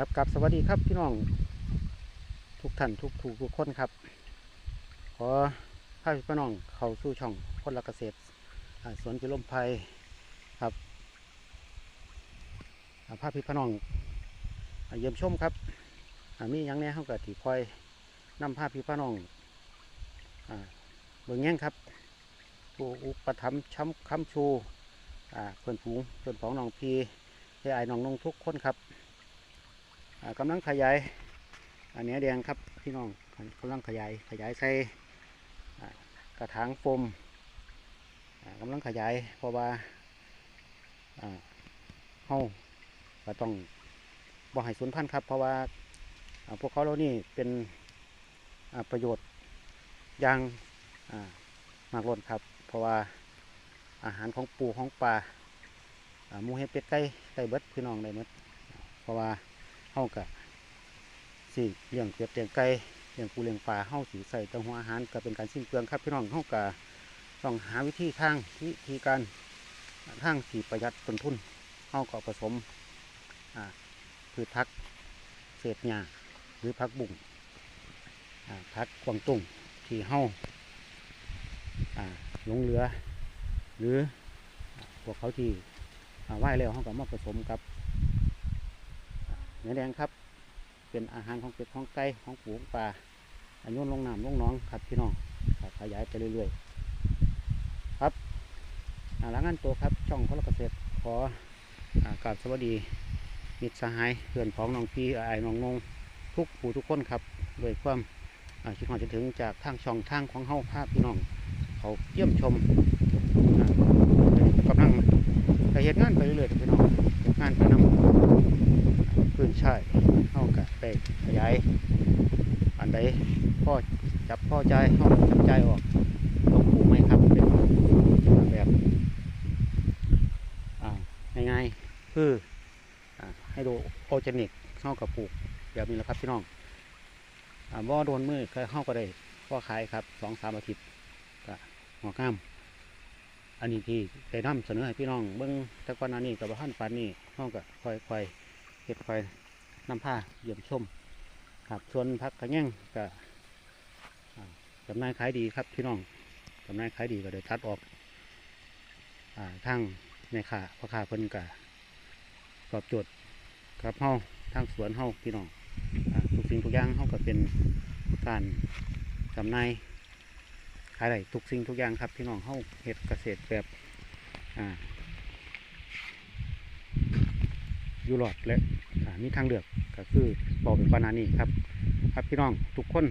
ครับกับสวัสดีครับพี่น้อง ทุกท่านทุกทุกทุกคนครับ ขอพาพี่น้องเข้าสู่ช่องคนละเกษตรสวนกิลมไพรครับอ่าพาพี่น้องเยี่ยมชมครับมียังแน่เข้าก็ที่คอยนำพาพี่น้องอ่าเบิ่งแย่งครับผู้อุปถัมภ์ช้ำค้ำชูเพื่อนฝูงเพื่อนของน้องพีเอ้ไอน้องนงทุกคนครับ กำลังขยายอันนี้แดงครับพี่น้องกำลังขยายขยายใส่กระถางโฟมอ่ากำลังขยายเพราะว่าเฮาก็ต้องบ่ให้สูญพันธุ์ครับ เพราะว่าพวกเขาเรานี่เป็นประโยชน์อย่างมากล้นครับ เพราะว่าอาหารของปูของปลาหมูเห็ดเป็ดไก่ได้เบิดพี่น้องได้เบิดเพราะว่า เฮากะสิเลี้ยงเป็ดเลี้ยงไก่เลี้ยงปูเลี้ยงปลาเฮาสิใส่ตังหัวอาหารก็เป็นการสิ้นเปลืองครับพี่น้องเฮากะต้องหาวิธีทางวิธีการทางสีประหยัดต้นทุนเฮาก็ผสมพืชพักเศษหญ้าหรือพักบุ่งพักกวางตุ้งที่เฮาอ่าหลงเหลือ หรือพวกเขาที่อ่าไหว้แล้วเฮาก็มาผสมกับ เนื้อแดงครับ เป็นอาหารของเป็ดของไก่ของปูของปลาอันโยนลงน้ำลงน้องครับพี่น้องครับขยายไปเรื่อยๆ ครับหลังงานตัวครับช่องพลเกษตรขอกราบสวัสดีมิตรสหายเพื่อนของน้องพี่อายน้องนงทุกผู้ทุกคนครับด้วยความอ่าคิดหอดจะถึงจากทางช่องทางของเฮาภาพพี่น้อง เขาเยี่ยมชมกำลังไปเหตุงานไปเรื่อยๆพี่น้องงานไปนำ พื้นใช่เข้ากับไปขยายอันใดพ่อจับพ่อใจเข้าจับใจออกต้องปลูกไหมครับเป็นแบบง่ายๆคืออให้ดูโอเจนิกเข้ากับปลูกแบบนี้แหละครับพี่น้องอ่าโดนมือเคยเข้าก็ได้พ่อขายครับสองสามอาทิตย์ก็หัวข้ามอันนี้ที่ได้นำเสนอให้พี่น้องเบิ้องต่ก่อนหน้านี้กับท่านปานนี้เข้ากับค่อยๆเห็ดไฟ น้ำผ้าเยี่ยมชมครับส่วนพักกระแง่งก็จำนายขายดีครับพี่น้องจำนายขายดีก็เลยตัดออกอาทางในขาพ่อค้าเพิ่นกะตอบโจทย์กับเฮาทางสวนเฮาพี่น้องอทุกสิ่งทุกอย่างเฮาก็เป็นการจำนายขายได้ทุกสิ่งทุกอย่างครับพี่น้องเฮาเฮ็ดเกษตรแบบออยู่หลอดและ มีทางเลือกก็คือบอกเป็นปานานี่ครับ ครับพี่น้องทุกคน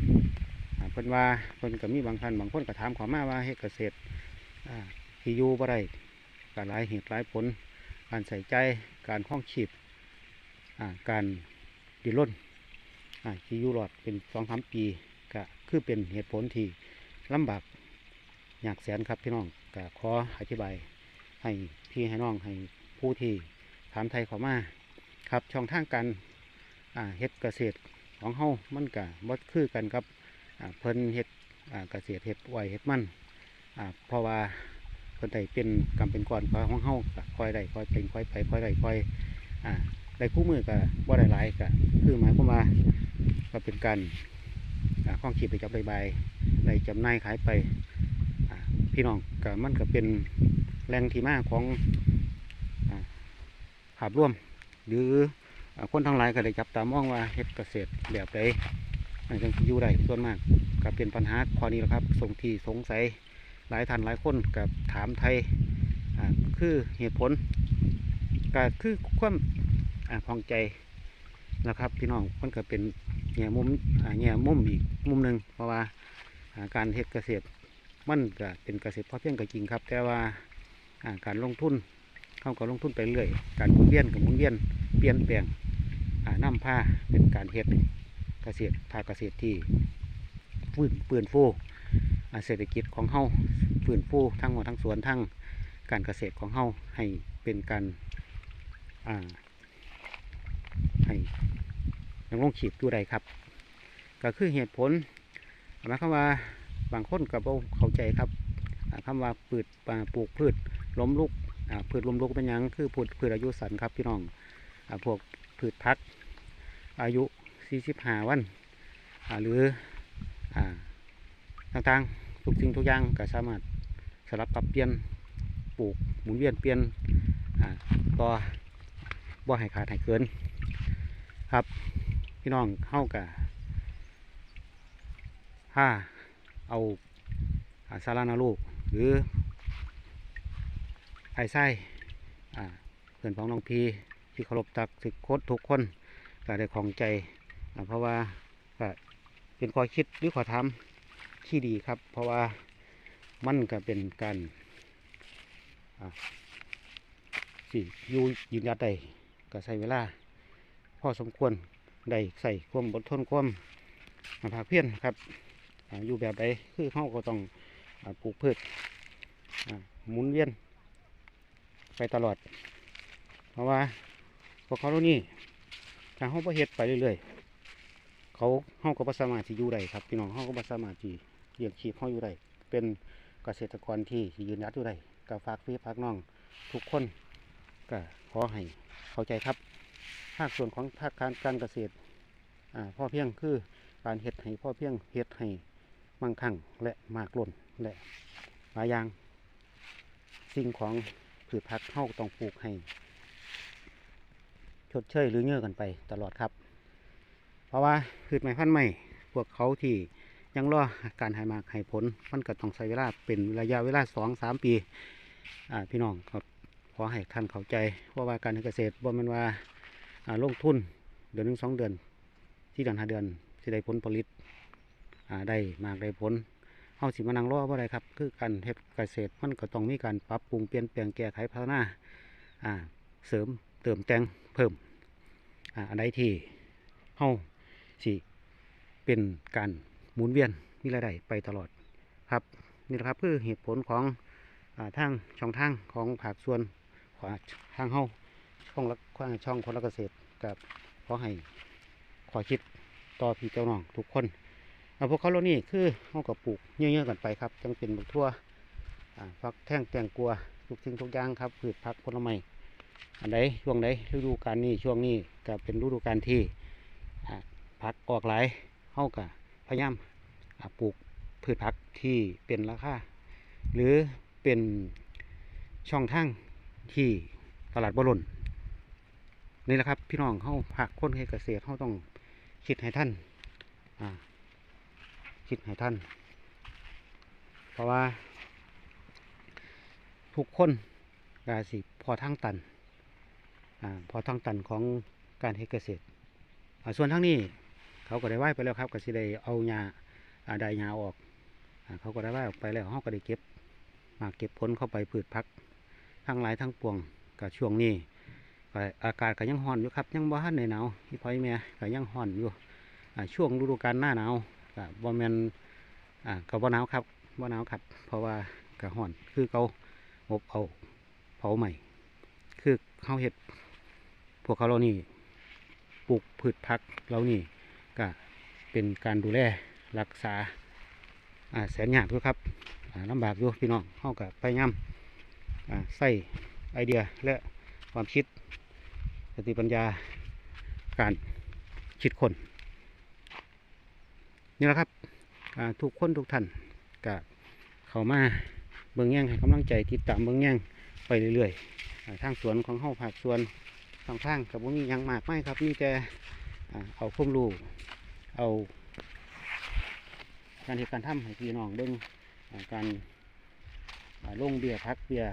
เพิ่นว่าเพิ่นก็มีบางท่านบางคนก็ถามขอมาว่าเฮ็ดเกษตรที่อยู่บ่ได้ก็หลายเหตุหลายผล การใส่ใจการคล้องชีพอ่าการดิ้นรนที่อยู่หลอดเป็นสองสามปีก็คือเป็นเหตุผลที่ลำบากอยากแสนครับพี่น้องก็ขออธิบายให้พี่ให้น้องให้ผู้ที่ถามไทยขามา ครับช่องทางการเฮ็ดเกษตรของเฮามันกะบ่คือกันกับเพิ่นเฮ็ดเกษตรเฮ็ดไว้เฮ็ดมันเพราะว่าเพิ่นได้เป็นกำเป็นก่อนของเฮาค่อยได้ค่อยเป็นค่อยไปค่อยได้ค่อยอ่าได้คู่มือก็บ่ได้หลายก็คือหมายความว่าก็เป็นการข้องขีดไปจับใบใบได้จำนายขายไปพี่น้องก็มันก็เป็นแหล่งที่มาของภาพร่วม หรือคนทั้งหลายก็ได้จับตามองว่าเฮ็ดเกษตรแบบใดมันจึงอยู่ได้ส่วนมากก็เป็นปัญหาข้อนี้แหละครับสงที่สงสัยหลายท่านหลายคนกับถามไทยคือเหตุผลก็คือความอ่าพองใจนะครับพี่น้องมันก็เป็นแง่มุมแง่มุมอีกมุมหนึ่งเพราะว่าการเฮ็ดเกษตรมันก็เป็นเกษตรพอเพียงก็จริงครับ แต่ว่าอ่าการลงทุนเขาก็ลงทุนไปเรื่อย การหมุนเวียนกับหมุนเวียน เปลี่ยนแปลงน้ำผ้าเป็นการเฮ็ดเกษตรภาคเกษตรที่ฟื้นปืนฟูอ่าเศรษฐกิจของเฮาฟื้นฟูทั้งหมดทั้งสวนทั้งการเกษตรของเฮาให้เป็นการให้ดำรงชีพอยู่ใดครับ ก็คือเหตุผลหมายความว่าบางคนก็บ่เข้าใจครับอ่าว่าปืดปลูกพืชล้มลุกพืชลมลุกเป็นยังคือพืชพืชอายุสั้นครับพี่น้อง พวกพืชพักอายุ 45 วันอ่าหรือต่างๆ ทุกสิ่งทุกอย่างก็สามารถสลับปรับเปลี่ยนปลูกหมุนเวียนเปลี่ยนต่อบ่ให้ขาดให้เกิน ครับ พี่น้องเข้ากับถ้าเอาอาสารานาลูก หรือไอ้ไส้เพื่อนของน้องพี ที่เคารพตักสิกโคตทุกคนก็ได้ของใจ เพราะว่าก็เป็นข้อคิดหรือข้อทำที่ดีครับ เพราะว่ามันก็เป็นการสิอยู่ยืนยัดได้ก็ใช้เวลา พอสมควรได้ใส่ความอดทนความภาคเพียรครับออยู่แบบใดคือเขาก็ต้องอปลูกพืชหมุนเวียนไปตลอด เพราะว่า พวกเขาเหล่านี้ถ้าเขาประเฮ็ดไปเรื่อยๆเขาเขาก็บ่สามารถที่อยู่ได้ครับพี่น้องเขาก็บ่สามารถที่เลี้ยงชีพเขาอยู่ได้เป็นเกษตรกรที่ยืนยัดอยู่ได้ก็ฝากพี่ฝากน้องทุกคนก็ขอให้เข้าใจครับภาคส่วนของภาคการการเกษตรอ่าพ่อเพียงคือการเฮ็ดให้พ่อเพียงเฮ็ดให้มั่งคั่งและมากล้นและหลายอย่าง สิ่งของพืชผักเข้าต้องปลูกให้ ชดเชยหรือเงื่อกันไปตลอดครับ เพราะว่าพืชไม้พันธุ์ใหม่พวกเขาที่ยังรอการให้มากให้ผลมันก็ต้องใช้เวลาเป็นระยะเวลาสองสามปีอ่าพี่น้องก็ขอให้ท่านเข้าใจเพราะว่าการเกษตรบ่แมันว่าอ่าลงทุนเดือนหนึ่งสองเดือน ที่เดือนห้าเดือนสิได้ผลผลิตอ่าได้มากได้ผลเฮาสิมานั่งรอบ่ได้ครับ คือการเฮ็ดเกษตรมันก็ต้องมีการปรับปรุงเปลี่ยนแปลงแก้ไขพัฒนาอ่าเสริม ติมแต่งเพิ่มอันใดที่เฮาสิเป็นการหมุนเวียนมีรายได้ไปตลอดครับนี่แหละครับคือเหตุผลของอทางช่องทางของภาคส่วนขวาทางเฮาช่องละช่องคนละเกษตรกับขอให้ขอคิดต่อพี่เจ้าน้องทุกคนเอาพวกเขาเหล่านี้คือเขาก็ปลูกเยอะๆกันไปครับจังเป็นบักทั่วฟักแท่งแตงกลัวทุกสิ่งทุกอย่างครับ พืชผักผลไม้ อันใดช่วงใดฤดูกาลนี้ช่วงนี้ก็เป็นฤดูกาลที่ผักออกหลายเขาก็พยายามปลูกพืชผักที่เป็นราคาหรือเป็นช่องทางที่ตลาดบรนนี่แหละครับพี่น้องเขาผักคนเฮ็ดเกษตรเขาต้องคิดให้ท่านคิดให้ท่าน เพราะว่าทุกคนกาสิพอทางตัน พอทางตันของการเฮ็ดเกษตร ส่วนทางนี้เขาก็ได้ไหว้ไปแล้วครับก็สิได้เอาหญ้าได้หญ้าออกอเขาก็ได้ไหว้ออกไปแล้วเขาก็ได้เก็บมาเก็บผลเข้าไปพืชพักทั้งหลายทั้งปวงกับช่วงนี้อากาศก็ยังร้อนอยู่ครับ ยังบ่ทันในหนาวพี่พ่อยแม่ก็ยังร้อนอยู่ช่วงฤดูกาลหน้าหนาวก็บ่แมนอ่าก็บ่หนาวครับบ่หนาวครับ เพราะว่าก็ร้อนคือเขาอบเอาเผาใหม่คือเขาเฮ็ด พวกเขาเหล่านี้ปลูกพืชผักเหล่านี้ก็เป็นการดูแลรักษาแสนยากด้วยครับอ่าลำบากอยู่พี่น้องเข้าก็พยายามอ่าใส่ไอเดียและความคิดสติปัญญาการคิดคนนี่แหละครับทุกคนทุกท่านก็เขามาเบิ่งแย่งให้กำลังใจติดตามเบิ่งแย่งไปเรื่อยๆทางสวนของเฮาภาคสวน ทางทางกับว่ามียังมากไม่ครับมีแต่อ่าเอาความรู้เอาการเหตุการทำให้พี่น้องเบิ่งการลงเบียร์พักเบียร์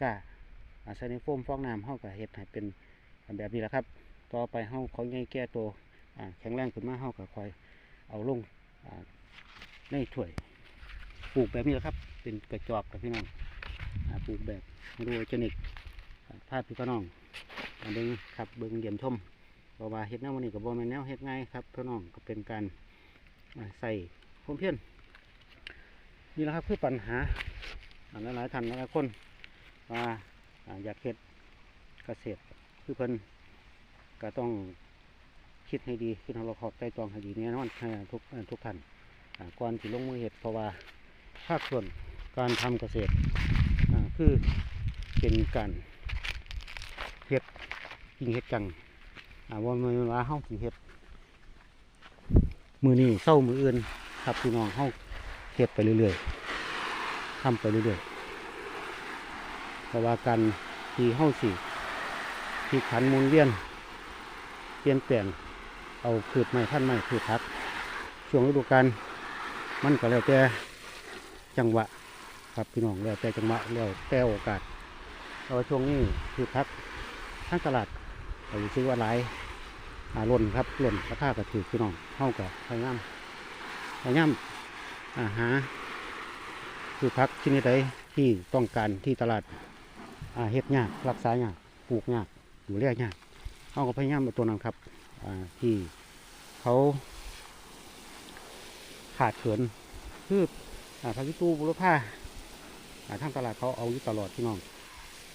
ก้าอาศัยในโฟมฟองน้ำเฮาก็เฮ็ดให้เป็นแบบนี้แหละครับ ต่อไปเฮาเขาใหญ่แก่โตวแข็งแรงขึ้นมาเฮาก็คอยเอาลงอ่าในถ้วยปลูกแบบนี้แหละครับ เป็นกระจอกกับพี่น้องปลูกแบบโรยจนิกภาพพี่น้อง มาเบิ้งครับเบิ้งเยี่ยมชมเพราะว่าเฮ็ดแนววันนี้กับบอแมนแนวเฮ็ดง่ายครับพี่น้องก็เป็นการอ่าใส่ความเพียรนี่แหละครับคือปัญหาอ่าหลายๆท่านหลายๆคนว่าอยากเฮ็ดเกษตรคือเพิ่นก็ต้องคิดให้ดีคิดให้เราขอบใจตองให้ดีแน่นอนทุกทุกท่านก่อนที่ลงมือเห็ดเพราะว่าภาคส่วนการทำเกษตรคือเป็นการ เห็ดจริงเห็ดจังอ่าว่ามันว่าเฮาสิเฮ็ด มือนี้เศร้ามืออื่นครับพี่น้องเฮาเฮ็ดไปเรื่อยๆทำไปเรื่อยๆเพราะว่าการที่เฮาสิที่ขันมุนเวียนเปลี่ยนแปลงเอาพืชไม้พันธุ์ไม้พืชพักช่วงฤดูกาลมันก็แล้วแต่จังหวะครับพี่น้องแล้วแต่จังหวะแล้วแต่โอกาสแต่ว่าช่วงนี้พืชพัก ทั้งตลาดเราซื้อว่าหลายอ่าหล่นครับล่นราคาก็ถือพี่น้องเท่ากับพยายามพยายามอาหาพืชพักชนิดใดที่ต้องการที่ตลาดอาเฮ็ดยากรักษายากปลูกยากดูแลยากเขาก็พยายามเอาตัวนั้นครับที่เขาขาดเขินคืออาพายุตูบุรพาอ่าทางตลาดเขาเอาอยู่ตลอดพี่น้อง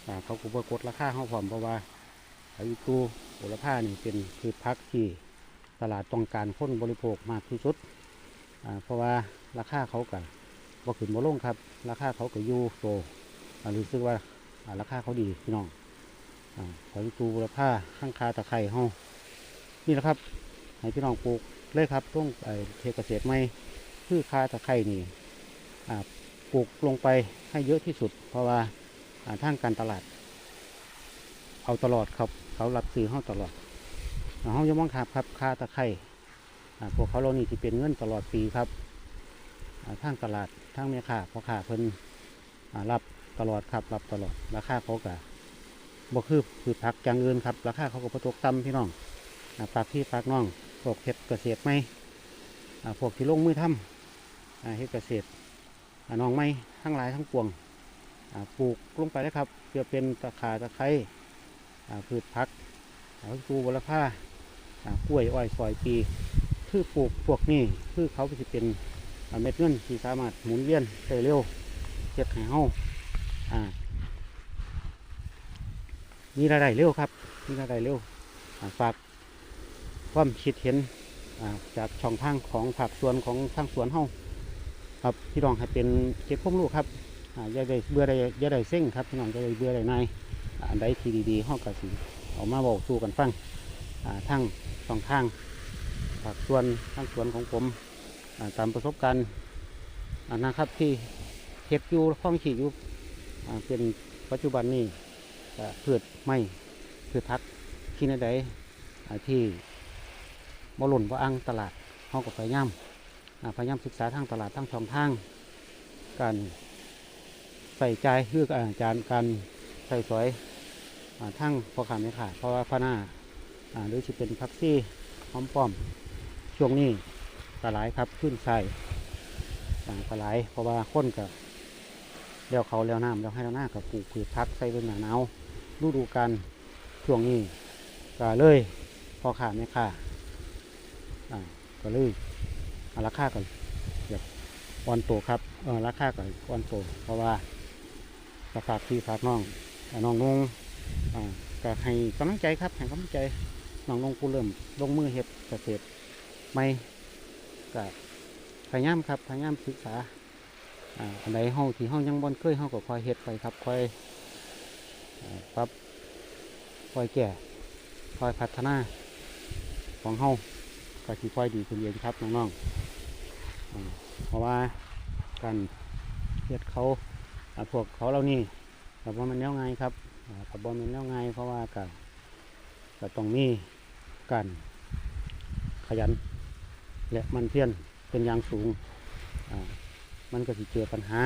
อ่าเขาก็บ่กดราคาเขาพร้อมเพราะว่าายุตูบุรพานี่เป็นพืชพักที่ตลาดต้องการคนบริโภคมากที่สุด เพราะว่าราคาเขากับบ่ขึ้นบ่ลงครับ ราคาเขาก็อยู่โตรู้สึกว่าราคาเขาดีพี่น้องอ่าพายุตูบุรพาข้างคาตะไคร้เฮานี่แหละครับให้พี่น้องปลูกเลยครับต้องไอ้เทเกษตรไม่พืชคาตะไคร่นี่ปลูกลงไปให้เยอะที่สุด เพราะว่าอ่าทางการตลาด เอาตลอดครับ เขารับซื้อเฮาตลอดเฮาจะมองขาบครับคาตะไคร่พวกเขาเรานี่ที่เป็นเงินตลอดปีครับทางตลาดทางแม่ค้าพอค้าเพิ่นรับตลอดครับรับตลอดราคาเขาก็บ่คือพืชผักอย่างอื่นครับ ราคาเขาก็บ่ตกต่ำพี่น้องอ่าฝากพี่ฝากน้องพวกเฮ็ดเกษตรไหมพวกที่ลงมือทำอ่าเฮ็ดเกษตรน้องไม่ทั้งหลายทั้งปวงปลูกลงไปนะครับเพื่อเป็นตะขาตะไคร้อ่ พืชพักอ่าปูบลผ้าอ่ากล้วยอ้อยซอยปีคือปลูกพวกนี้คือเขาจะเป็นอ่าเม็ดเงินที่สามารถหมุนเวียนได้เร็วเฮ็ดให้เฮาอ่ามีรายได้เร็วครับ มีรายได้เร็วฝากความคิดเห็นอ่าจากช่องทางของผักสวนของทางสวนเฮาครับพี่น้องให้เป็นเก็บข้อมูลครับอ่าอย่าได้เบื่อได้อย่าได้เส้งครับพี่น้องอย่าได้เบื่อได้นาย อันใดที่ดีๆเฮาก็สิเอามาบอกสู่กันฟังอ่าทางช่องทางผักสวนทางสวนของผมตามประสบการณ์อ่านะครับที่เฮ็ดอยู่ข้องขี่อยู่เป็นปัจจุบันนี้ก็พืชไม่พืชพักที่ใดอ่าที่บ่หล่นบ่อังตลาดเขาก็พยายามอ่าพยายามศึกษาทางตลาดทางช่องทาง การใส่ใจคืออาจารย์การใส่สวย ทั้งพอขาไม่ขาดเพราะว่าพะหน้าหรือจะเป็นพักซี่หอมป้อมช่วงนี้ปลาไหลายครับขึ้นใส่อ่าปลาไหลายเพราะว่าค้นกับเลี้ยวเขาเลี้ยวน้ำเลี้ยวให้เลี้ยวหน้ากับปลูกพืชพักใส่เป็นหนาหนาวฤดูกาลช่วงนี้ก็เลยพอขาไม่ค่าอ่าก็เลยอราคาก็แบบอ่อนโตครับเออราคาก็อ่อนโตเพราะว่าก็ฝากพี่ฝากน้องน้องนงอ่า ก็ให้กำลังใจครับให้กำลังใจน้องนงผู้เริ่มลงมือเฮ็ดเกษตรไม่ก็พยายามครับพยายามศึกษาอันใดห้องที่ห้องยังบ่เคยห้องก็คอยเฮ็ดไปครับคอยปรับคอยแก้คอยพัฒนาของเฮาก็สิค่อยดีขึ้นเองครับน้องๆอ่าเพราะว่าการเฮ็ดเขาพวกเขาเหล่านี้กับว่ามันแนวไงายครับ กับว่ามันแนวไงเพราะว่าก็ก็ต้องมีการขยัน และมันเพียรเป็นอย่างสูง มันก็สิเจอปัญหา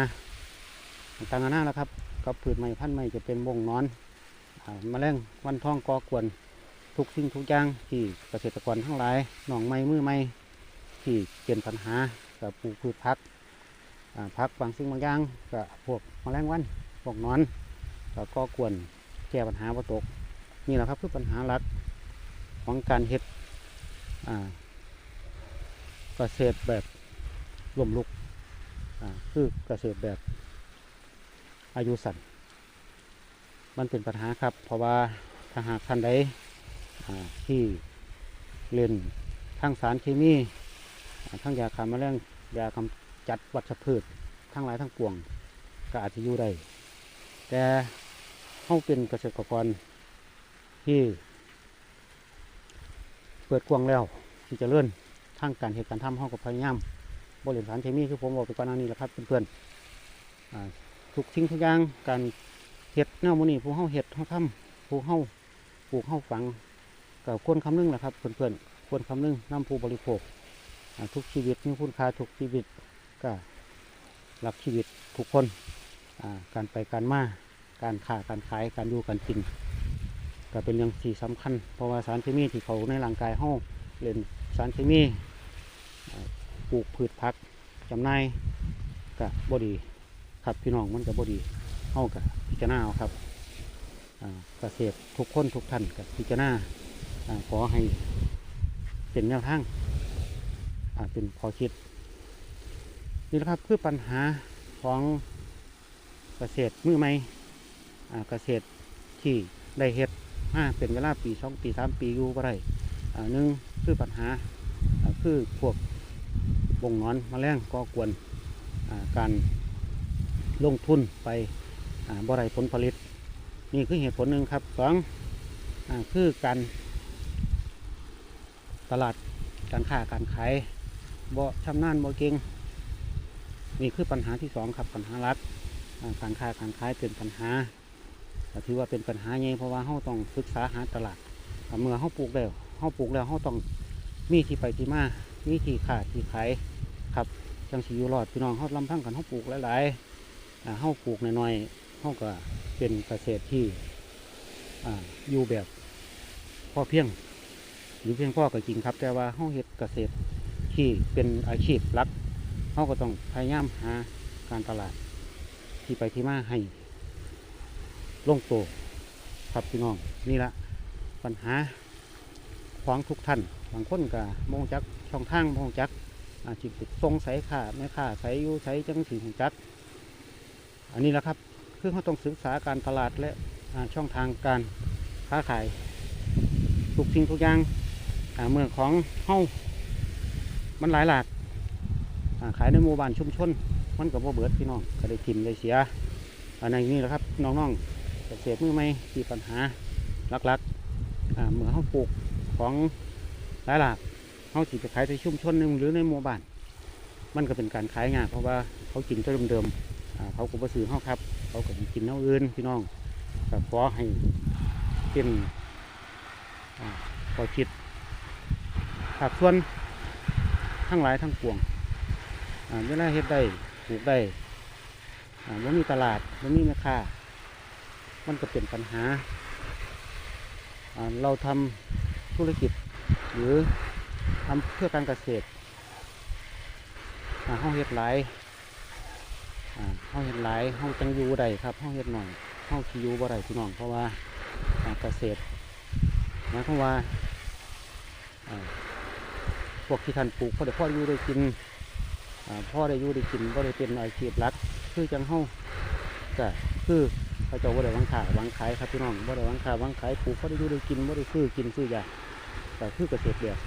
ต่างๆนานาแล้วครับกับพืชไม้พันไม้จะเป็นวงนอนอ่าแมลงวันทองก่อกวนทุกสิ่งทุกอย่างที่เกษตรกรทั้งหลายหนองไม้มือไม้ที่เป็นปัญหากับปลูกพืชพักพักบางสิ่งบางอย่างกับพวกแมลงวันพวกนอนก็ก่อกวน ก้ปัญหาบ่ตกนี่แหละครับคือปัญหาหลักของการเฮ็ดเกษตรแบบล่มลุกคือเกษตรแบบอายุสั้นมันเป็นปัญหาครับ เพราะว่าถ้าหากท่านใดที่เล่นทั้งสารเคมีทั้งยาฆ่าแมลงยากำจัดวัชพืชทั้งหลายทั้งปวงก็อาจจะอยู่ได้แต่ เขาเป็นเกษตรกรที่ เปิดกว้างแล้วที่จะเลื่อนทางการเหตุการทำห้องกับพยายามบริเวณสารเคมีคือผมบอกไปก่อนหน้านี้แหละครับเพื่อนๆอ่าทุกทิ้งทุกอย่างการเห็ดแนวหมูนี่ผู้เฮาเห็ดเฮาทำผู้เฮาปลูกเฮาฝังกับควรคำนึงแหละครับเพื่อนๆควรคำนึงนํผู้บริโภคทุกชีวิตมีคุณค่าทุกชีวิตก็รักชีวิตทุกคนการไปการมา การค้าการขายการอยู่การกิน ก็เป็นเรื่องที่สำคัญ เพราะว่าสารเคมีที่เขาในร่างกายเฮาเล่นสารเคมีปลูกพืชผักจำหน่ายกับบดีครับพี่น้องมันกับบดีเฮากับพิจารณาครับเกษตรทุกคนทุกท่านกับพิจารณาขอให้เป็นแนวทางเป็นขอคิดนี่แหละครับคือปัญหาของเกษตรมือใหม่ เกษตรที่ได้เฮ็ดมาเป็นเวลาปีสองปีสามปีอยู่บ่ได้อ่าหนึ่งคือปัญหาคือพวกวงนอนแมลงก่อกวนการลงทุนไปบ่ได้ผลผลิต นี่คือเหตุผลหนึ่งครับสองอคือการตลาดการค้าการขายบ่ชำนาญบ่เก่งนี่คือปัญหาที่สองครับปัญหาหลักการค้าการขายเป็นปัญหา ถือว่าเป็นปัญหาใหญ่เพราะว่าเราต้องศึกษาหาตลาดเมื่อเราปลูกแล้วเราปลูกแล้วเราต้องมีที่ไปที่มามีที่ขาที่ขายครับจังสีอยู่รอดพี่น้องเขาลำพังกันเขาปลูกหลายๆอ่าเขาปลูกน้อยๆเขาก็เป็นเกษตรที่ออยู่แบบพ่อเพียงหรือเพียงพ่อก็จริงครับ แต่ว่าเขาเฮ็ดเกษตรที่เป็นอาชีพหลักเขาก็ต้องพยายามหาการตลาดที่ไปที่มาให้ ลงโตวครับพี่น้องนี่ละปัญหาของทุกท่านบางคนก็มองจักช่องทางมองจักอาจจะทรงใส่ขาแม่ขาใส่อยู่ใส่จังสีของจักอันนี้แหละครับคือเขาต้องศึกษาการตลาดและช่องทางการค้าขายทุกสิ่งทุกอย่างเมืองของเฮ้ามันหลายหลากาขายในหมู่บ้านชุมชนมันก็บ่เบิดพี่น้องก็ได้ทิมได้เสียอันนี้นี่แหละครับน้องๆ เกษตรมือใหม่ที่ปัญหาหลักๆอ่าเมื่อเขาปลูกของหลายหลากเขาสิไปขายในชุมชนหรือในหมู่บ้าน มันก็เป็นการขายงานเพราะว่าเขากินตัวเดิมๆเขาก็บ่ซื้อเขาครับ เขาก็กินแนวอื่นพี่น้องก็ขอให้เป็นขอคิดขับส่วนทั้งหลายทั้งปวงอ่าเวลาเฮ็ดได้ปลูกได้อ่ามีตลาดไม่มีแม่ค้า มันก็เป็นปัญหา เราทำธุรกิจหรือทำเพื่อการเกษตรห้องเฮ็ดหลายห้องเฮ็ดหลายห้องจังยูได้ครับห้องเฮ็ดหน่อยห้องขี้อยูบ่ไดพี่น้องเพราะว่าอ่าเกษตรหมายความว่าพวกที่ท่านปลูกพอได้พ่ออยู่ได้กินพ่อได้อยู่ได้กินพ่ได้เป็นอาชีพหลักคือจังเฮาก็คือ เขาเจะว่าได้วังขายวังขายครับพี่น้องว่าได้วังขายวังขายปลูกเขาได้อยู่ได้กินว่าได้ซื้อกินซื้อยาแต่คือเกษตรแบบ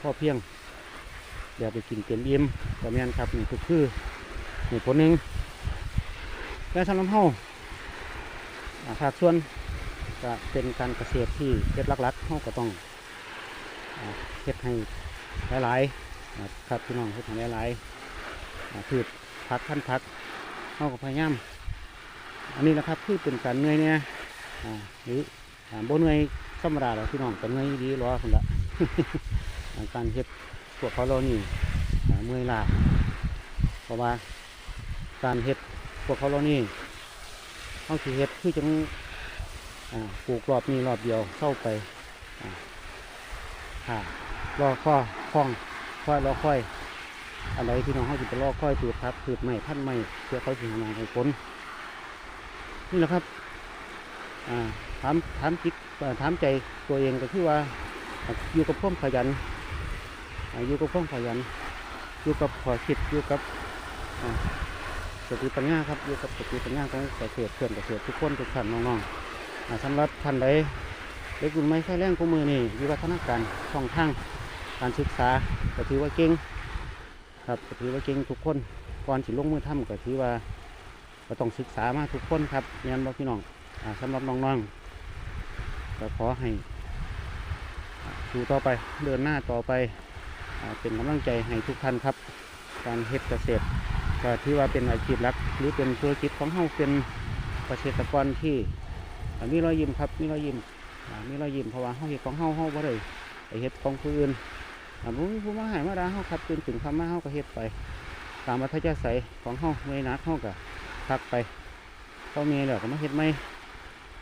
พ่อเพียงเดี๋ยวไปกินเต็มอิ่มก็แม่นครับนี่คือคือเหตุผลหนึ่งและสำหรับเฮาอ่าภาคส่วนก็เป็นการเกษตรที่เฮ็ดลักๆเฮาก็ต้องอ่าเฮ็ดให้หลายๆครับพี่น้องเฮ็ดให้หลายๆอ่าพืชผักพันธุ์ผักเขาก็พยายาม อันนี้นะครับคือเป็นการเหนื่อยเนี่ยหรืออ่าบ่เหนื่อยธรรมดาหรอพี่น้องก็เหนื่อยดีรอคนละการเฮ็ดพวกเขาเรานี่เมื่อยล้าเพราะว่าการเฮ็ดพวกเขาเรานี่เขาสิเฮ็ดคือจังอ่าปลูกรอบนี้รอบเดียวเข้าไปค่ะรอข้อคล้องค่อยรอค่อยอะไรพี่น้องเขาจะไปลอค่อยตืดครับตืดใหม่พันใหม่เพื่อเขาสิหางานให้ผล นี่แหละครับถามถามจิตถามใจตัวเองก็คือว่าอยู่กับพ่มขยันอยู่กับพ่มขยัน อยู่กับขอคิดอยู่กับสติปัญญาครับอยู่กับสติปัญญาของเกษตรเพื่อนเกษตรทุกคนทุกท่านน้องๆอ่าสำหรับท่านใดเด็กรุ่นใหม่ไฟแรงกูมือนี่วิวัฒนาการช่องทางการศึกษาก็ถือว่าเก่งครับก็ถือว่าเก่งทุกคนก่อนสิลงมือทำก็ถือว่า ก็ต้องศึกษามาทุกคนครับเรียนบ่พี่น้องอสำหรับน้องๆก็ขอให้อ่าสู่ต่อไปเดินหน้าต่อไปอเป็นกำลังใจให้ทุกท่านครับ การเฮ็ดเกษตรก็ถือว่าเป็นอาชีพหลัก หรือเป็นธุรกิจของเฮาเป็นเกษตรกรที่มีรอยยิ้มครับมีรอยยิ้มมีรอยยิ้มเพราะว่าเฮาเฮ็ดของเฮาเฮาบ่ได้ไปเฮ็ดของผู้อื่นอ่าบ่มีผู้มาให้มาดาเฮาครับตื่นถึงคำมาเฮาก็เฮ็ดไป ตามอัธยาศัยของเฮาไม่นักเฮาก็ พักไปเขามีแล้วก็มาเฮ็ดใหม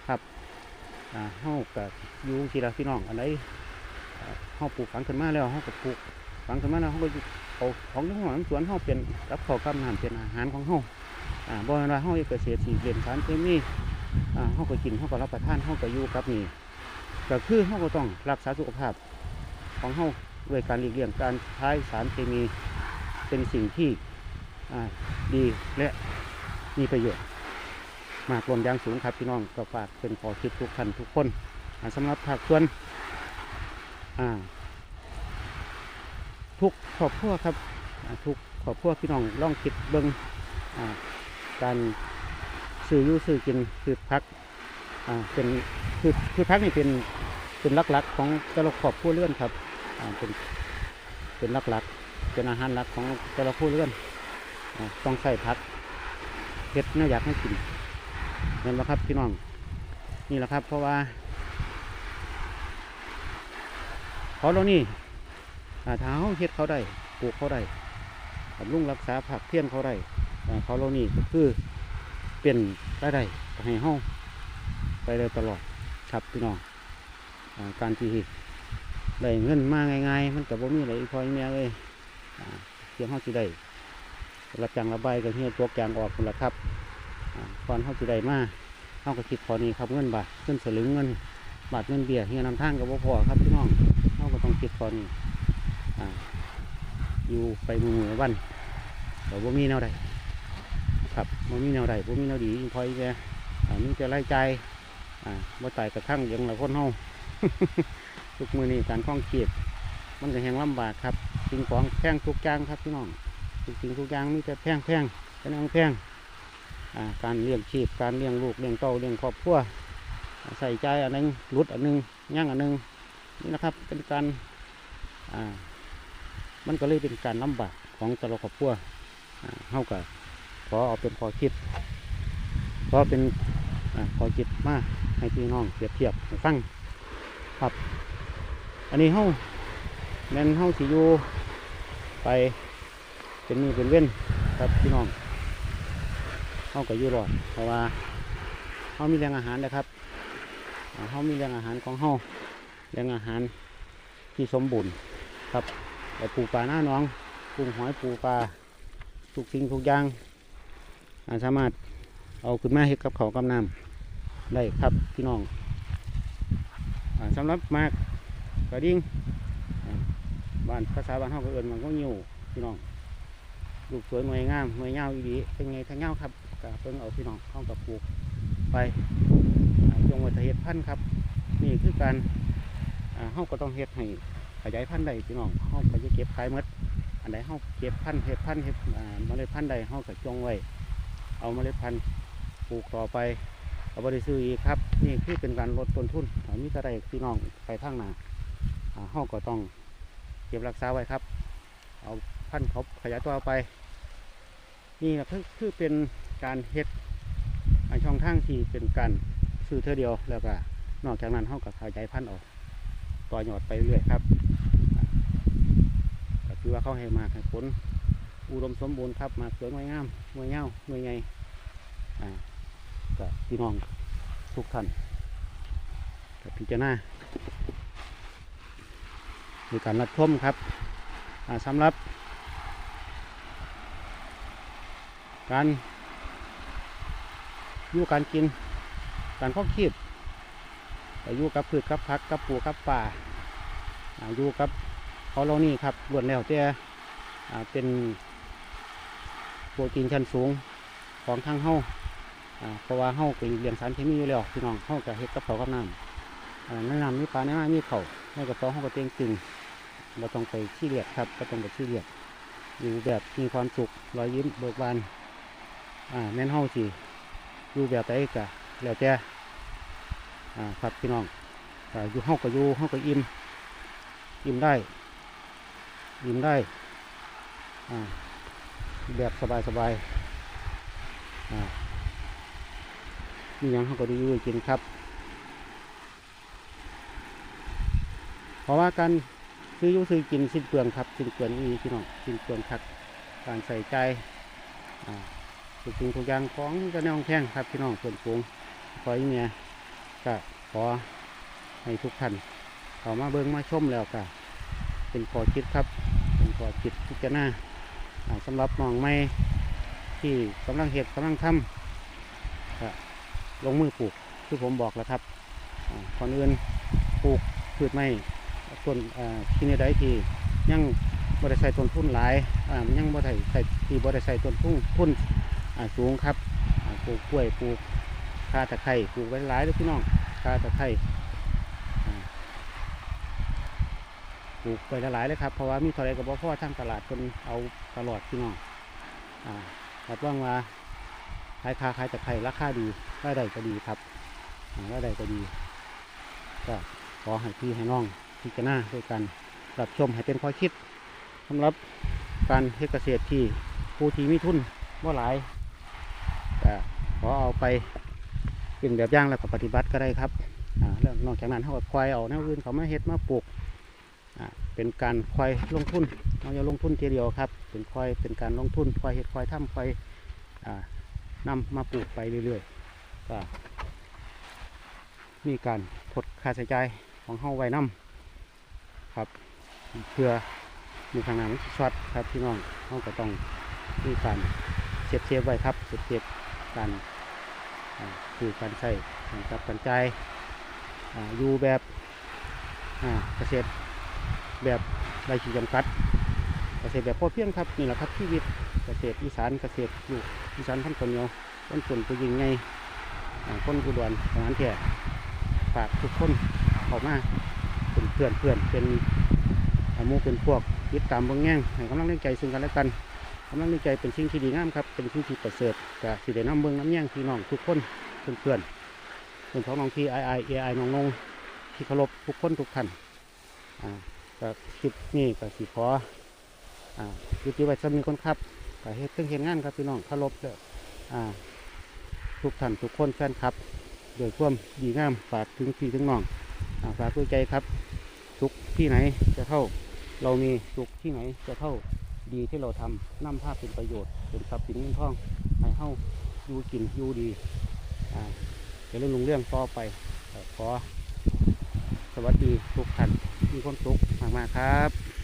ครับอ่าเฮาก็อยู่ทีละพี่น้องอันใดอ่าเฮาปลูกฝังขึ้นมาแล้วเฮาก็ปลูกฝังขึ้นมาแล้วเฮาก็เอาของที่หลังสวนเฮาเป็นกับข้าวกับน้ำเป็นอาหารของเฮาอ่าบ่แม่นว่าเฮาเฮ็ดเกษตรสิเล่นสารเคมีอ่าเฮาก็กินเฮาก็รับประทานเฮาก็อยู่กับนี่ก็คือเฮาก็ต้องรักษาสุขภาพของเฮาด้วยการหลีกเลี่ยงการใช้สารเคมีเป็นสิ่งที่อ่าดีและ มีประโยชน์ มากรวมยางสูงครับพี่น้องก็ฝากเป็นขอคิดทุกท่านทุกคนอ่าสำหรับภาคส่วนอ่าทุกครอบครัวครับทุกครอบครัวพี่น้องลองคิดเบิ้งการซื้ออยูซื้อกินคือพักเป็นคือคือพักนี่เป็นเป็นหลักๆของแต่ละครอบครัวเรือนครับเป็นเป็นหลักๆเป็นอาหารหลักของแต่ละครัวเรือนอต้องใส่พัก เห็ดเนื้อยากให้กินนั่นแหละครับพี่น้อง นี่แหละครับ เพราะว่าเขาเรานี่อ่าถ้าเขาเฮ็ดเขาได้ปลูกเขาได้บำรุงรักษาผักเพี้ยนเขาได้อ่าเขาเรานี่ก็คือเป็นรายได้ให้เฮาไปเลยตลอดครับพี่น้องอการที่ได้เงินมาง่ายๆ มันกับบ่มีอะไรอีกพออีแม่เลยเสียงเขาสิได้ รับจ้างระบายกับเฮียตัวกยางออกคนละครับอ่าก่อนเข้าสิได้มาเข้าก็คิดพอนี้ครับเงินบาทเงินสลึงเงินบาทเงินเบี้ยเฮียนำทางกับบ่พอครับพี่น้องเข้าก็ต้องคิดพอนี้อยู่ไปมือมือวันแต่บ่ามีแนวใดครับบ่มีแนวใดบ่มีแนวดีพอยแกอ่ามีแต่ไล่ใจายอ่าบ่ตายกระทั่งยังละคนเฮาทุกมือนี้การคล้องเกียบมันก็แหงลำบากครับสิ่งของแพงทุกอย่างครับพี่น้อง ทุกสิ่งทุกอย่างมีแต่แพงแพงเป็นอังแพงอ่าการเลี้ยงชีพการเลี้ยงลูกเลี้ยงเต้าเลี้ยงครอบครัวใส่ใจอันหนึงหลุดอันหนึงย่างอันหนึงนี่นะครับเป็นการอ่ามันก็เลยเป็นการลำบากของตละครอบครัวอ่าเฮาก็ขอเอาเป็นขอคิดขอเป็นขอคิดมาให้พี่น้องเปรียบเทียบให้ฟังครับ อันนี้เฮาแม่นเฮาสิอยู่ไป เป็นมือเป็นเว้นครับพี่น้องเฮาก็อยู่รอดเพราะว่าเฮามีแรงอาหารนะครับเฮามีแรงอาหารของเฮาแรงอาหารที่สมบูรณ์ครับแต่ปูปลาหน้าน้องปูหอยปูปลาทุกสิ่งทุกอย่างาสามารถเอาขึ้นมาเฮ็ดกับเขากับน้ำได้ครับพี่น้องอสำหรับมากกระดิ่งบ้านภาษาบ้านเฮาก็เอิ้นมันก็ยิ้วพี่น้อง ลูกสวยหน่วยงามหน่วยเงาอีดีเป็นไงทั้งเงาครับก็เพิ่งเอาพี่น้องเข้ากับปลูกไปจงไว้ถ้าเฮ็ดพันธุ์ครับ นี่คือการอ่าเฮาก็ต้องเฮ็ดให้ขยายพันธุ์ได้พี่น้องเฮาก็จะเก็บขายมดอันใดเฮาเก็บพันธุ์เฮ็ดพันธุ์เฮ็ดเมล็ดพันธุ์ใดเฮาก็จงไว้เอาเมล็ดพันธุ์ปลูกต่อไปเอาบ่ได้ซื้ออีกครับ นี่คือเป็นการลดต้นทุนมีแต่ได้พี่น้องไปทางหนาอ่าเฮาก็ต้องเก็บรักษาไว้ครับ เอาพันธุ์เขาขยายตัวไป นี่นะคือคือเป็นการเฮ็ดอ่าช่องทางที่เป็นการซื้อเท่าเดียวแล้วก็นอกจากนั้นเขาก็ขยายพันธุ์ออก ต่อยอดไปเรื่อยครับก็คือว่าเข้าให้มากให้ผลอุดมสมบูรณ์ครับมากสวยงามงวยเงาหน่วยไงอ่าก็พี่น้องทุกท่านก็พิจารณาในการรับชมครับสำหรับ การอยู่การกิน การข้อคีบอยู่กับพืชกับผักกับปูกับป่าอายู่กับเขาเรานี่ครับล้วนแล้วแต่อ่าเป็นโปรตีนชั้นสูงของทางเฮาอ่าเพราะว่าเฮาเป็นเลี้ยงสารเคมีอยู่แล้วพี่น้องเฮาก็เฮ็ดกับเขากับน้ำอ่าแนะนำมีปลาแนะนำมีเขาวในกระเป๋าห้องกระเตียงตึงเราต้องไปขี้เลียดครับก็ต้องไปขี้เลียดอยู่แบบมีความสุขรอยยิ้มเบิกบาน อ่าแม่นเฮาสิอยู่แบบไหนกะแล้วแต่อ่าครับพี่น้องอ่าอยู่เฮาก็อยู่เฮาก็อิ่มยิ้มได้ยิ้มได้อ่าแบบสบายๆอ่ามีหยังเขาก็ไดีอยู่กินครับ เพราะว่าการซื้ออยุซื้อกินสิ้นเปลืองครับสิ้นเปลืองอีพี่น้องสิ้นเปลืองคักการใส่ใจอ่า ทุกสิ่งทุกอย่างของจะแนวแพงครับพี่น้องเพื่อนฟูงคอยเมียก็ขอให้ทุกท่านเข้ามาเบิ้งมาชมแล้วก็เป็นขอคิดครับ เป็นขอคิดพิจารณาอ่าสำหรับน้องไม่ที่กำลังเห็ดกำลังทำก็ลงมือปลูกคือผมบอกแล้วครับอ่าก่อนอื่นปลูกพืชไม้ต้นที่นี่ได้ที่ยังบริใส่ต้นทุนหลายอ่ามันยังบริใส่ที่บริใส่ต้นทุนทุน สูงครับปลูกกล้วยปลูกคาตะไคร้ปลูกไว้หลายเลยพี่น้องคาตะไคร่ปลูกไปหลายเลยครับเพราะว่ามีเท่าไรก็บ่พอทางตลาดคนเอาตลอดพี่น้องอรับรองว่าขายคาขายตะไคร้ราคาดีรายได้ก็ดีครับรายได้ก็ดี ก็ขอให้พี่ให้น้องพิจารณาด้วยกันรับชมให้เป็นข้อคิดสำหรับการเฮ็ดเกษตรที่ผู้ที่มีทุนว่าหลาย ขอเอาไปเป็นแบบอย่างแล้วก็ปฏิบัติก็ได้ครับอ่าแล้วนอกจากนั้นเขาก็ควายเอาแนวอื่นเขามาเฮ็ดมาปลูกเป็นการควายลงทุนเราอย่ลงทุนทีเดียวครับ เป็นควายเป็นการลงทุนควายเฮ็ดควายทำควายอ่านำมาปลูกไปเรื่อยๆก็มีการทดค่าใช้จ่ายของเฮาไว้นำครับ เพื่อมีทางน้ำมันสิช็อตครับพี่น้องเราก็ต้องมีการเซฟเซฟไว้ครับเซฟเซฟ การคือการใช้กับการจ่ายอ่าอยู่แบบเกษตรแบบไรขีดจำกัด เกษตรแบบพอเพียงครับนี่แหละครับชีวิตเกษตรอีสานเกษตรอยู่อีสานพันธุ์คนเหนียวต้นส่วนตัวยิงไงอ่าคนกุดวนทหารแก่ฝากทุกคนเข้ามาเป็นเพื่อนเพื่อนเป็นอาหมูเป็นพวกยึดตามบางแง่งให้กำลังแรงใจซึ่งกันและกัน กำลังแรงใจเป็นสิ่งที่ดีงามครับ เป็นสิ่งที่ประเสริฐกับสิเดน้ำเบืองน้ำแย่งพี่น้องทุกคนเพื่อนเพื่อนเป็นของน้องที่ไอไอเอไอน้องนงที่เคารพทุกคนทุกท่านอ่าก็คลิปนี้ก็สิขออ่ายุติไว้สำนึกคนครับก็เฮ็ดเครื่องเห็นงานครับพี่น้องเคารพเด้ออ่าทุกท่านทุกคนแฟนครับโดยความดีงามฝากถึงพี่ถึงน้องอ่าฝากด้วยใจครับทุกที่ไหนจะเท่า เรามีทุกที่ไหนจะเท่า ดีที่เราทำนำภาพเป็นประโยชน์เป็นทรัพย์สินเงินทองให้เฮาอยู่กินอยู่ดีอ่าจะเรื่องลงเรื่องต่อไปขอสวัสดีทุกท่านมีความสุขมากๆครับ